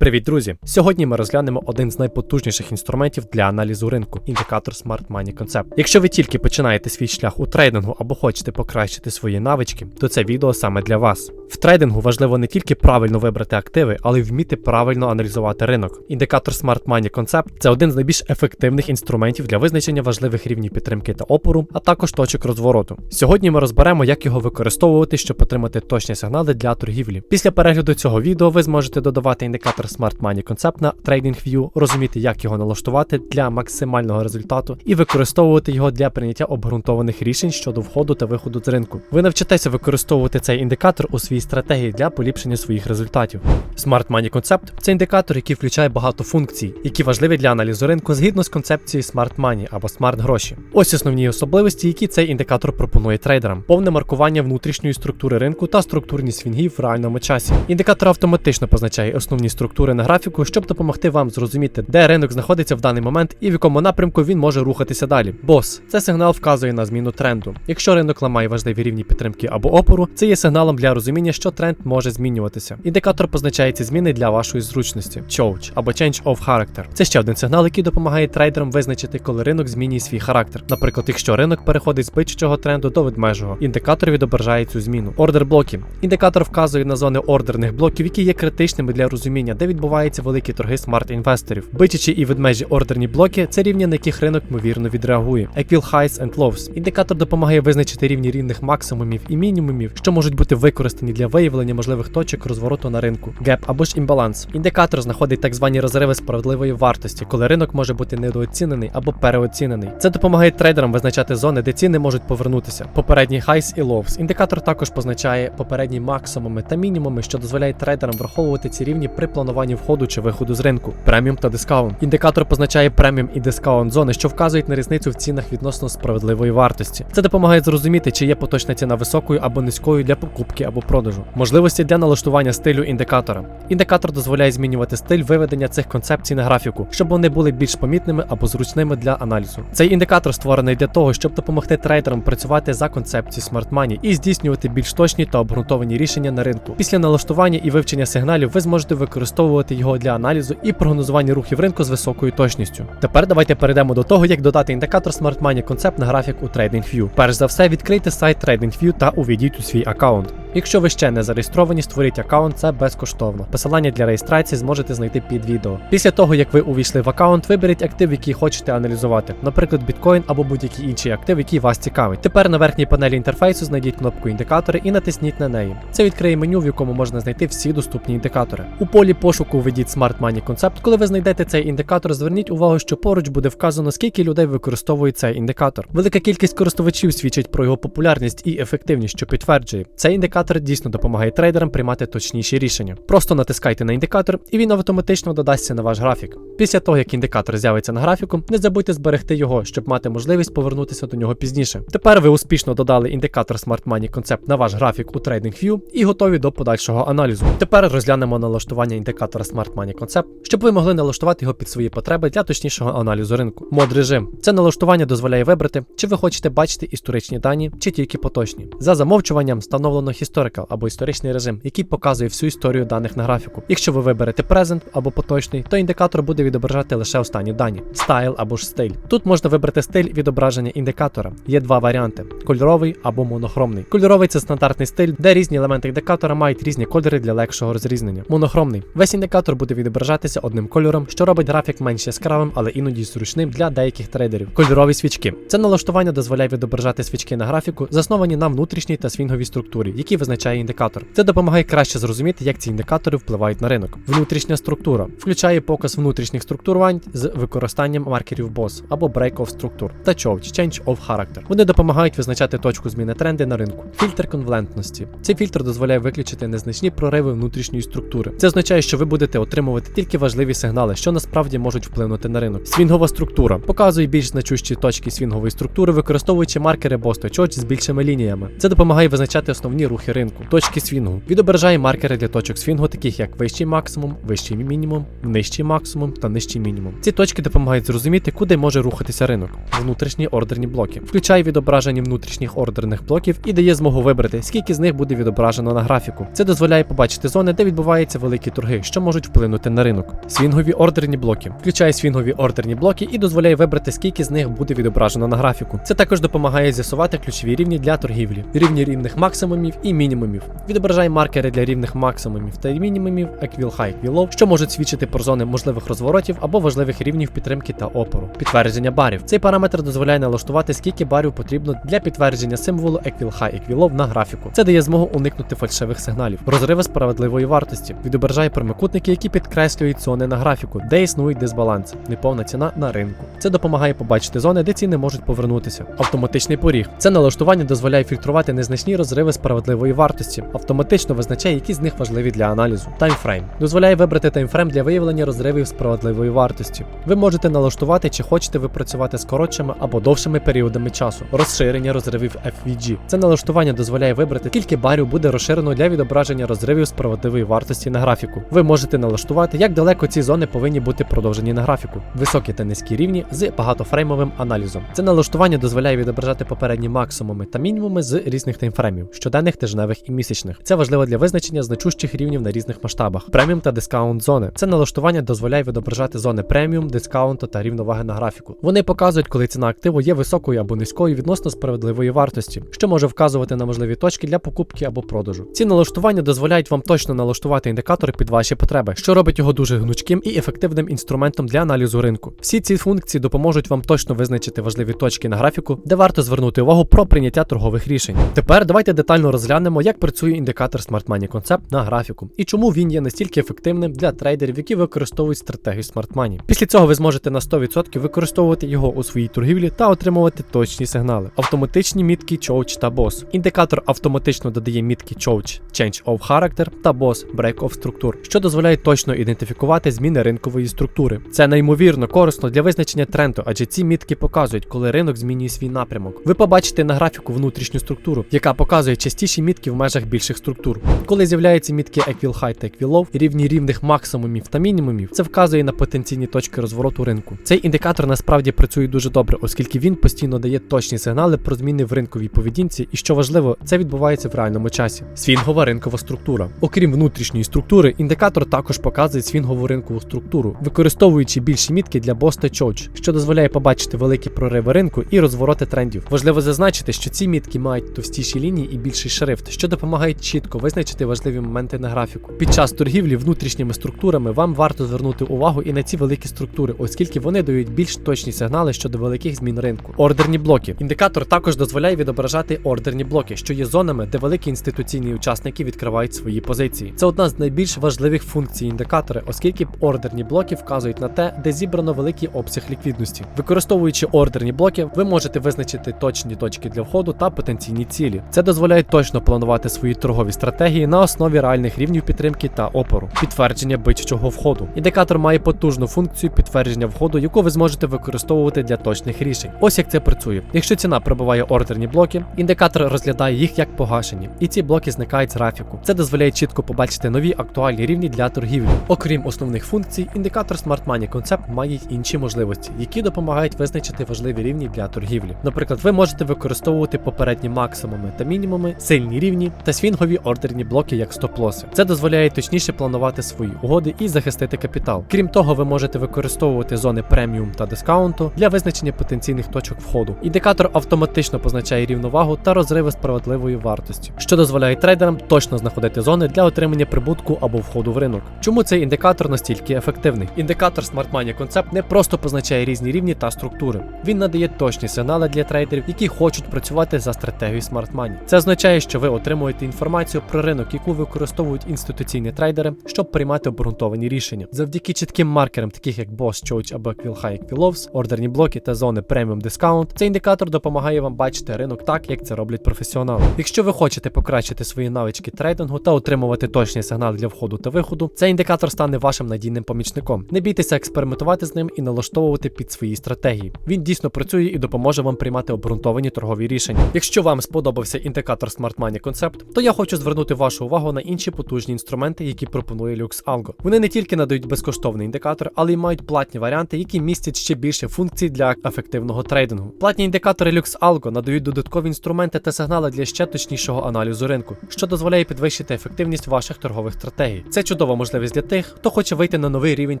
Привіт, друзі! Сьогодні ми розглянемо один з найпотужніших інструментів для аналізу ринку індикатор Smart Money Concept. Якщо ви тільки починаєте свій шлях у трейдингу або хочете покращити свої навички, то це відео саме для вас. В трейдингу важливо не тільки правильно вибрати активи, але й вміти правильно аналізувати ринок. Індикатор Smart Money Concept – це один з найбільш ефективних інструментів для визначення важливих рівнів підтримки та опору, а також точок розвороту. Сьогодні ми розберемо, як його використовувати, щоб отримати точні сигнали для торгівлі. Після перегляду цього відео ви зможете додавати індикатор Smart Money Concept на TradingView, розуміти, як його налаштувати для максимального результату і використовувати його для прийняття обґрунтованих рішень щодо входу та виходу з ринку. Ви навчитеся використовувати цей індикатор у своїй стратегії для поліпшення своїх результатів. Smart Money Concept – це індикатор, який включає багато функцій, які важливі для аналізу ринку згідно з концепцією Smart Money або Smart гроші. Ось основні особливості, які цей індикатор пропонує трейдерам: повне маркування внутрішньої структури ринку та структурні свінгів в реальному часі. Індикатор автоматично позначає основні структури на графіку, щоб допомогти вам зрозуміти, де ринок знаходиться в даний момент і в якому напрямку він може рухатися далі. Бос це сигнал вказує на зміну тренду. Якщо ринок ламає важливі рівні підтримки або опору, це є сигналом для розуміння, що тренд може змінюватися. Індикатор позначає ці зміни для вашої зручності. Choach або Change of Character. Це ще один сигнал, який допомагає трейдерам визначити, коли ринок змінює свій характер. Наприклад, якщо ринок переходить з бичачого тренду до ведмежого, індикатор відображає цю зміну. Ордер блоки. Індикатор вказує на зони ордерних блоків, які є критичними для розуміння, де відбуваються великі торги смарт-інвесторів. Бичачі і ведмежі ордерні блоки це рівні, на яких ринок ймовірно відреагує. Equal Highs and Lows. Індикатор допомагає визначити рівні рівних максимумів і мінімумів, що можуть бути використані для виявлення можливих точок розвороту на ринку. Gap або ж імбаланс. Індикатор знаходить так звані розриви справедливої вартості, коли ринок може бути недооцінений або переоцінений. Це допомагає трейдерам визначати зони, де ціни можуть повернутися. Попередні highs і lows. Індикатор також позначає попередні максимуми та мінімуми, що дозволяє трейдерам враховувати ці рівні при плануванні входу чи виходу з ринку. Преміум та дискаунт. Індикатор позначає преміум і дискаунт зони, що вказують на різницю в цінах відносно справедливої вартості. Це допомагає зрозуміти, чи є поточна ціна високою або низькою для покупки або продажу. Можливості для налаштування стилю індикатора. Індикатор дозволяє змінювати стиль виведення цих концепцій на графіку, щоб вони були більш помітними або зручними для аналізу. Цей індикатор створений для того, щоб допомогти трейдерам працювати за концепцією Money і здійснювати більш точні та обґрунтовані рішення на ринку. Після налаштування і вивчення сигналів ви зможете використовувати його для аналізу і прогнозування рухів ринку з високою точністю. Тепер давайте перейдемо до того, як додати індикатор Money Concept на графік у TradingView. Перш за все, відкрийте сайт TradingView та увійдіть у свій аккаунт. Якщо ви ще не зареєстровані, створіть аккаунт, це безкоштовно. Посилання для реєстрації зможете знайти під відео. Після того, як ви увійшли в аккаунт, виберіть актив, який хочете аналізувати, наприклад, біткоін або будь-який інший актив, який вас цікавить. Тепер на верхній панелі інтерфейсу знайдіть кнопку індикатори і натисніть на неї. Це відкриє меню, в якому можна знайти всі доступні індикатори. У полі пошуку введіть Smart Money Concept. Коли ви знайдете цей індикатор, зверніть увагу, що поруч буде вказано, скільки людей використовують цей індикатор. Велика кількість користувачів свідчить про його популярність і ефективність, що підтверджує. Цей індикатор дійсно допомагає трейдерам приймати точніші рішення. Просто натискайте на індикатор, і він автоматично додасться на ваш графік. Після того, як індикатор з'явиться на графіку, не забудьте зберегти його, щоб мати можливість повернутися до нього пізніше. Тепер ви успішно додали індикатор Smart Money Concept на ваш графік у TradingView і готові до подальшого аналізу. Тепер розглянемо налаштування індикатора Smart Money Concept, щоб ви могли налаштувати його під свої потреби для точнішого аналізу ринку. Мод режим. Це налаштування дозволяє вибрати, чи ви хочете бачити історичні дані, чи тільки поточні. За замовчуванням встановлено Historical або історичний режим, який показує всю історію даних на графіку. Якщо ви виберете Present або поточний, то індикатор буде відображати лише останні дані. Style або ж стиль. Тут можна вибрати стиль відображення індикатора. Є два варіанти: кольоровий або монохромний. Кольоровий це стандартний стиль, де різні елементи індикатора мають різні кольори для легшого розрізнення. Монохромний. Весь індикатор буде відображатися одним кольором, що робить графік менш яскравим, але іноді зручним для деяких трейдерів. Кольорові свічки. Це налаштування дозволяє відображати свічки на графіку, засновані на внутрішній та свінговій структурі, які визначає індикатор. Це допомагає краще зрозуміти, як ці індикатори впливають на ринок. Внутрішня структура включає показ внутрішніх структурувань з використанням маркерів BOSS або Break-off структур та CHOVE Change of Character. Вони допомагають визначати точку зміни тренди на ринку. Фільтр конвалентності. Цей фільтр дозволяє виключити незначні прориви внутрішньої структури. Це означає, що ви будете отримувати тільки важливі сигнали, що насправді можуть вплинути на ринок. Свінгова структура показує більш значущі точки свінгової структури, використовуючи маркери BOSS та CHOVE з більшими лініями. Це допомагає визначати основні рухи ринку. точки свінгу. Відображає маркери для точок свінгу, таких як вищий максимум, вищий мінімум, нижчий максимум та нижчий мінімум. Ці точки допомагають зрозуміти, куди може рухатися ринок. Внутрішні ордерні блоки. Включає відображення внутрішніх ордерних блоків і дає змогу вибрати, скільки з них буде відображено на графіку. Це дозволяє побачити зони, де відбуваються великі торги, що можуть вплинути на ринок. Свінгові ордерні блоки. Включає свінгові ордерні блоки і дозволяє вибрати, скільки з них буде відображено на графіку. Це також допомагає з'ясувати ключові рівні для торгівлі, рівні рівних максимумів і мінімумів. Відображає маркери для рівних максимумів та мінімумів, еквіл high, еквіл low, що можуть свідчити про зони можливих розворотів або важливих рівнів підтримки та опору. Підтвердження барів. Цей параметр дозволяє налаштувати, скільки барів потрібно для підтвердження символу еквіл high, еквіл low на графіку. Це дає змогу уникнути фальшивих сигналів. Розриви справедливої вартості. Відображає прямокутники, які підкреслюють зони на графіку, де існують дисбаланси, неповна ціна на ринку. Це допомагає побачити зони, де ціни можуть повернутися. Автоматичний поріг. Це налаштування дозволяє фільтрувати незначні розриви справедливої вартості, автоматично визначає, які з них важливі для аналізу. Таймфрейм дозволяє вибрати таймфрейм для виявлення розривів справедливої вартості. Ви можете налаштувати, чи хочете ви працювати з коротшими або довшими періодами часу. Розширення розривів FVG. Це налаштування дозволяє вибрати, скільки барів буде розширено для відображення розривів справедливої вартості на графіку. Ви можете налаштувати, як далеко ці зони повинні бути продовжені на графіку, високі та низькі рівні з багатофреймовим аналізом. Це налаштування дозволяє відображати попередні максимуми та мінімуми з різних таймфреймів, щоденних, тижневих і місячних. Це важливо для визначення значущих рівнів на різних масштабах. Преміум та дискаунт зони. Це налаштування дозволяє відображати зони преміум, дискаунту та рівноваги на графіку. Вони показують, коли ціна активу є високою або низькою відносно справедливої вартості, що може вказувати на можливі точки для покупки або продажу. Ці налаштування дозволяють вам точно налаштувати індикатори під ваші потреби, що робить його дуже гнучким і ефективним інструментом для аналізу ринку. Всі ці функції допоможуть вам точно визначити важливі точки на графіку, де варто звернути увагу про прийняття торгових рішень. Тепер давайте детально розглянемо, як працює індикатор Smart Money Concept на графіку і чому він є настільки ефективним для трейдерів, які використовують стратегію Smart Money. Після цього ви зможете на 100% використовувати його у своїй торгівлі та отримувати точні сигнали. Автоматичні мітки Choach та BOSS. Індикатор автоматично додає мітки Choach Change of Character та BOSS Break of структур, що дозволяє точно ідентифікувати зміни ринкової структури. Це неймовірно корисно для визначення тренду, адже ці мітки показують, коли ринок змінює свій напрямок. Ви побачите на графіку внутрішню структуру, яка показує частіші мітки в межах більших структур. Коли з'являються мітки Equal High та Equal Low, рівні рівних максимумів та мінімумів, це вказує на потенційні точки розвороту ринку. Цей індикатор насправді працює дуже добре, оскільки він постійно дає точні сигнали про зміни в ринковій поведінці, і що важливо, це відбувається в реальному часі. Свінгова ринкова структура. Окрім внутрішньої структури, індикатор також показує свінгову ринкову структуру, використовуючи більші мітки для BOSS та CHOACH, що дозволяє побачити великі прориви ринку і розвороти трендів. Важливо зазначити, що ці мітки мають товстіші лінії і більший шрифт, що допомагає чітко визначити важливі моменти на графіку. Під час торгівлі внутрішніми структурами вам варто звернути увагу і на ці великі структури, оскільки вони дають більш точні сигнали щодо великих змін ринку. Ордерні блоки. Індикатор також дозволяє відображати ордерні блоки, що є зонами, де великі інституційні учасники відкривають свої позиції. Це одна з найбільш важливих функцій індикатора, оскільки ордерні блоки вказують на те, де зібрано великий обсяг ліквідності. Використовуючи ордерні блоки, ви можете визначити точні точки для входу та потенційні цілі. Це дозволяє точно планувати свої торгові стратегії на основі реальних рівнів підтримки та опору. Підтвердження бичачого входу. Індикатор має потужну функцію підтвердження входу, яку ви зможете використовувати для точних рішень. Ось як це працює. Якщо ціна пробиває ордерні блоки, індикатор розглядає їх як погашені, і ці блоки зникають з графіку. Це дозволяє чітко побачити нові актуальні рівні для торгівлі. Окрім основних функцій, індикатор Smart Money Concept має інші можливості, які допомагають визначити важливі рівні для торгівлі. Наприклад, ви можете використовувати попередні максимуми та мінімуми, сильні рівні та свінгові ордерні блоки як стоп-лоси. Це дозволяє точніше планувати свої угоди і захистити капітал. Крім того, ви можете використовувати зони преміум та дискаунту для визначення потенційних точок входу. Індикатор автоматично позначає рівновагу та розриви справедливої вартості, що дозволяє трейдерам точно знаходити зони для отримання прибутку або входу в ринок. Чому цей індикатор настільки ефективний? Індикатор Smart Money Concept не просто позначає різні рівні та структури. Він надає точні сигнали для трейдерів, які хочуть працювати за стратегією Smart Money. Це означає, що ви отримуєте інформацію про ринок, яку використовують інституційні трейдери, щоб приймати обґрунтовані рішення. Завдяки чітким маркерам, таких як Boss, Choach або Equal High, Equal Lows, ордерні блоки та зони Premium Discount, цей індикатор допомагає вам бачити ринок так, як це роблять професіонали. Якщо ви хочете покращити свої навички трейдингу та отримувати точні сигнали для входу та виходу, цей індикатор стане вашим надійним помічником. Не бійтеся експериментувати з ним і налаштовувати під свої стратегії. Він дійсно працює і допоможе вам приймати обґрунтовані торгові рішення. Якщо вам сподобався індикатор Smart Money Concept, концепт, то я хочу звернути вашу увагу на інші потужні інструменти, які пропонує LuxAlgo. Вони не тільки надають безкоштовний індикатор, але й мають платні варіанти, які містять ще більше функцій для ефективного трейдингу. Платні індикатори LuxAlgo надають додаткові інструменти та сигнали для ще точнішого аналізу ринку, що дозволяє підвищити ефективність ваших торгових стратегій. Це чудова можливість для тих, хто хоче вийти на новий рівень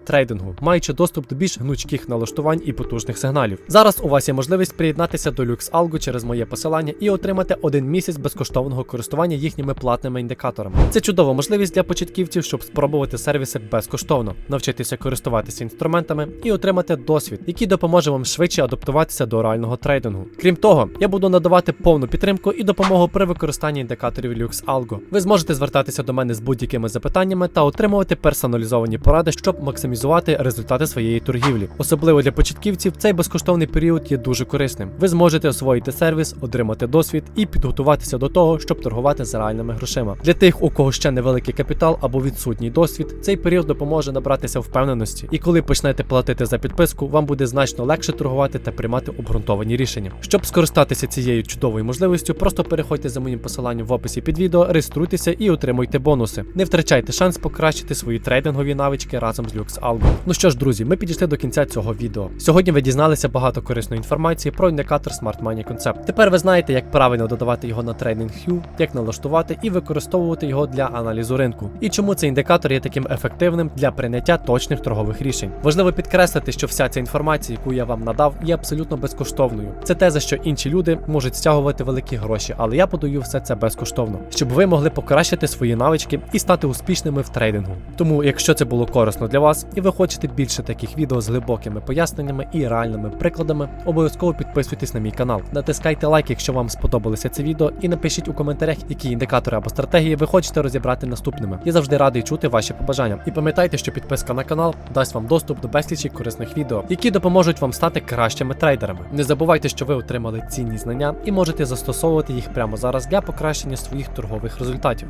трейдингу, маючи доступ до більш гнучких налаштувань і потужних сигналів. Зараз у вас є можливість приєднатися до LuxAlgo через моє посилання і отримати один місяць безкоштовного користування їхніми платними індикаторами. Це чудова можливість для початківців, щоб спробувати сервіси безкоштовно, навчитися користуватися інструментами і отримати досвід, який допоможе вам швидше адаптуватися до реального трейдингу. Крім того, я буду надавати повну підтримку і допомогу при використанні індикаторів LuxAlgo. Ви зможете звертатися до мене з будь-якими запитаннями та отримувати персоналізовані поради, щоб максимізувати результати своєї торгівлі. Особливо для початківців цей безкоштовний період є дуже корисним. Ви зможете освоїти сервіс, отримати досвід і підготуватися до того, щоб торгувати за реальними грошима. Для тих, у кого ще невеликий капітал або відсутній досвід, цей період допоможе набратися впевненості. І коли почнете платити за підписку, вам буде значно легше торгувати та приймати обґрунтовані рішення. Щоб скористатися цією чудовою можливістю, просто переходьте за моїм посиланням в описі під відео, реєструйтеся і отримуйте бонуси. Не втрачайте шанс покращити свої трейдингові навички разом з LuxAlgo. Ну що ж, друзі, ми підійшли до кінця цього відео. Сьогодні ви дізналися багато корисної інформації про індикатор Smart Money Concept. Тепер ви знаєте, як правильно додавати його на TradingView, як налаштувати і використовувати його для аналізу ринку, і чому цей індикатор є таким ефективним для прийняття точних торгових рішень. Важливо підкреслити, що вся ця інформація, яку я вам надав, є абсолютно безкоштовною. Це те, за що інші люди можуть стягувати великі гроші, але я подаю все це безкоштовно, щоб ви могли покращити свої навички і стати успішними в трейдингу. Тому, якщо це було корисно для вас, і ви хочете більше таких відео з глибокими поясненнями і реальними прикладами, обов'язково підписуйтесь на мій канал. Натискайте лайк, якщо вам сподобалося це відео, і напишіть у коментарях, які індикатори або стратегії ви хочете розібрати наступними. Я завжди радий чути ваші побажання. І пам'ятайте, що підписка на канал дасть вам доступ до безлічі корисних відео, які допоможуть вам стати кращими трейдерами. Не забувайте, що ви отримали цінні знання і можете застосовувати їх прямо зараз для покращення своїх торгових результатів.